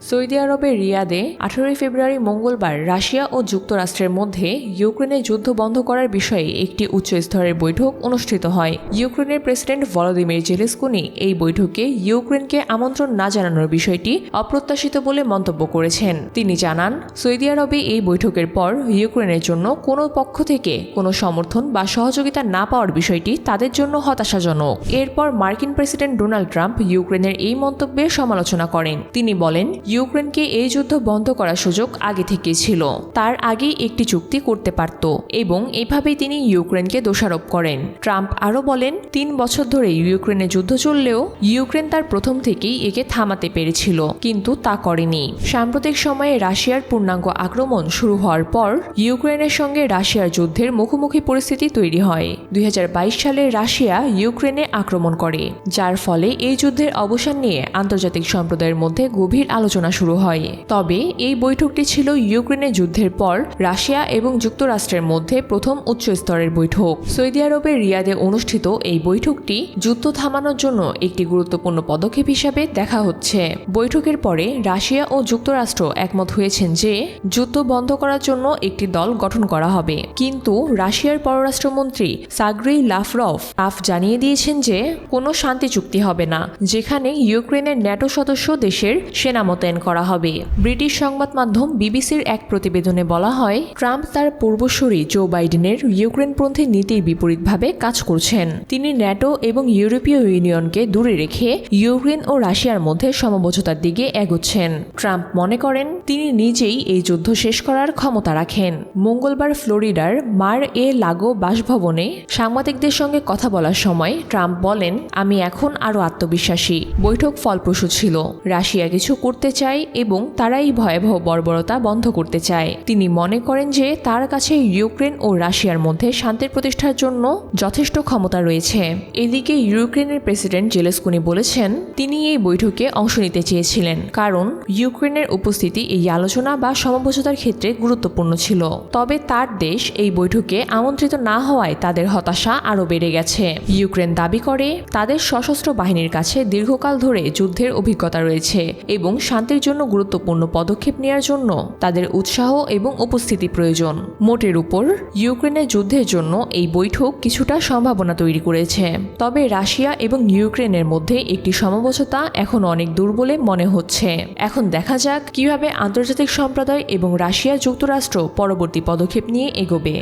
Saudi আরবের রিয়াদে আঠারোই ফেব্রুয়ারি মঙ্গলবার রাশিয়া ও যুক্তরাষ্ট্রের মধ্যে ইউক্রেনের যুদ্ধ বন্ধ করার বিষয়ে একটি উচ্চ স্তরের বৈঠক অনুষ্ঠিত হয়। ইউক্রেনের প্রেসিডেন্ট ভলোদিমির জেলেস্কুনি এই বৈঠকে ইউক্রেনকে আমন্ত্রণ না জানানোর বিষয়টি অপ্রত্যাশিত বলে মন্তব্য করেছেন। তিনি জানান, সৌদি আরবে এই বৈঠকের পর ইউক্রেনের জন্য কোনো পক্ষ থেকে কোনো সমর্থন বা সহযোগিতা না পাওয়ার বিষয়টি তাদের জন্য হতাশাজনক। এরপর মার্কিন প্রেসিডেন্ট ডোনাল্ড ট্রাম্প ইউক্রেনের এই মন্তব্যের সমালোচনা করেন। তিনি বলেন ইউক্রেনকে এই যুদ্ধ বন্ধ করার সুযোগ আগে থেকেই ছিল। তার আগেই একটি চুক্তি করতে পারত এবং এভাবেই তিনি ইউক্রেনকে দোষারোপ করেন। ট্রাম্প আরও বলেন, তিন বছর ধরে ইউক্রেনে যুদ্ধ চললেও ইউক্রেন তার প্রথম থেকেই একে থামাতে পেরেছিল, কিন্তু তা করেনি। সাম্প্রতিক সময়ে রাশিয়ার পূর্ণাঙ্গ আক্রমণ শুরু হওয়ার পর ইউক্রেনের সঙ্গে রাশিয়ার যুদ্ধের মুখোমুখি পরিস্থিতি তৈরি হয়। দুই হাজার বাইশ সালে রাশিয়া ইউক্রেনে আক্রমণ করে, যার ফলে এই যুদ্ধের অবসান নিয়ে আন্তর্জাতিক সম্প্রদায়ের মধ্যে গভীর আলোচনা শুরু হয়। তবে, এই বৈঠকটি ছিল ইউক্রেনের যুদ্ধের পর রাশিয়া এবং যুক্তরাষ্ট্রের মধ্যে প্রথম উচ্চ স্তরের বৈঠক। সৌদি আরবের রিয়াদে অনুষ্ঠিত এই বৈঠকটি যুদ্ধ থামানোর জন্য একটি গুরুত্বপূর্ণ পদক্ষেপ হিসাবে দেখা হচ্ছে। বৈঠকের পরে রাশিয়া ও যুক্তরাষ্ট্র একমত হয়েছেন যে, যুদ্ধ বন্ধ করার জন্য একটি দল গঠন করা হবে। কিন্তু রাশিয়ার পররাষ্ট্রমন্ত্রী সাগ্রি লাফরফ আফ জানিয়ে দিয়েছেন যে, কোনো শান্তি চুক্তি হবে না, যেখানে ইউক্রেনের ন্যাটো সদস্য দেশের সেনা মোতায়েন করা হবে। ব্রিটিশ সংবাদ মাধ্যম বিবিসির এক প্রতিবেদনে বলা হয়, ট্রাম্প তার পূর্বসূরি জো বাইডেনের ইউক্রেনপন্থী নীতির বিপরীতভাবে কাজ করছেন। তিনি ন্যাটো এবং ইউরোপীয় ইউনিয়নকে দূরে রেখে ইউক্রেন ও রাশিয়ার মধ্যে সমঝোতার দিকে এগোচ্ছেন। ট্রাম্প মনে করেন, তিনি নিজেই এই যুদ্ধ শেষ করার ক্ষমতা রাখেন। মঙ্গলবার ফ্লোরিডার মার এ লাগো বাসভবনে সাংবাদিকদের সঙ্গে কথা বলার সময় ট্রাম্প বলেন, আমি এখন আরও আত্মবিশ্বাসী। বৈঠক ফলপ্রসূ ছিল। রাশিয়া কিছু করতে চায় এবং তারা এই ভয়াবহ বর্বরতা বন্ধ করতে চায়। তিনি মনে করেন যে তার কাছে ইউক্রেন ও রাশিয়ার মধ্যে শান্তির প্রতিষ্ঠার জন্য যথেষ্ট ক্ষমতা রয়েছে। এদিকে ইউক্রেনের প্রেসিডেন্ট জেলেস্কুনি বলেছেন, তিনি এই বৈঠকে অংশ নিতে চেয়েছিলেন, কারণ ইউক্রেনের উপস্থিতি এই আলোচনা বা সমঝোতার ক্ষেত্রে গুরুত্বপূর্ণ ছিল। তবে তার দেশ এই বৈঠকে আমন্ত্রিত না হওয়ায় তাদের হতাশা আরও বেড়ে গেছে। ইউক্রেন দাবি করে, তাদের সশস্ত্র বাহিনীর কাছে দীর্ঘকাল ধরে যুদ্ধের অভিজ্ঞতা রয়েছে এবং শান্তির জন্য গুরুত্বপূর্ণ পদক্ষেপ নেওয়ার জন্য তাদের উৎসাহ এবং উপস্থিতি প্রয়োজন। মোটের উপর ইউক্রেনের যুদ্ধের জন্য এই বৈঠক কিছুটা সম্ভাবনা তৈরি করেছে। তবে রাশিয়া এবং ইউক্রেনের মধ্যে একটি সমঝোতা এখন অনেক দূর বলে মনে হচ্ছে। এখন দেখা যাক কীভাবে আন্তর্জাতিক সম্প্রদায় এবং রাশিয়া যুক্তরাষ্ট্র পরবর্তী পদক্ষেপ নিয়ে এগোবে।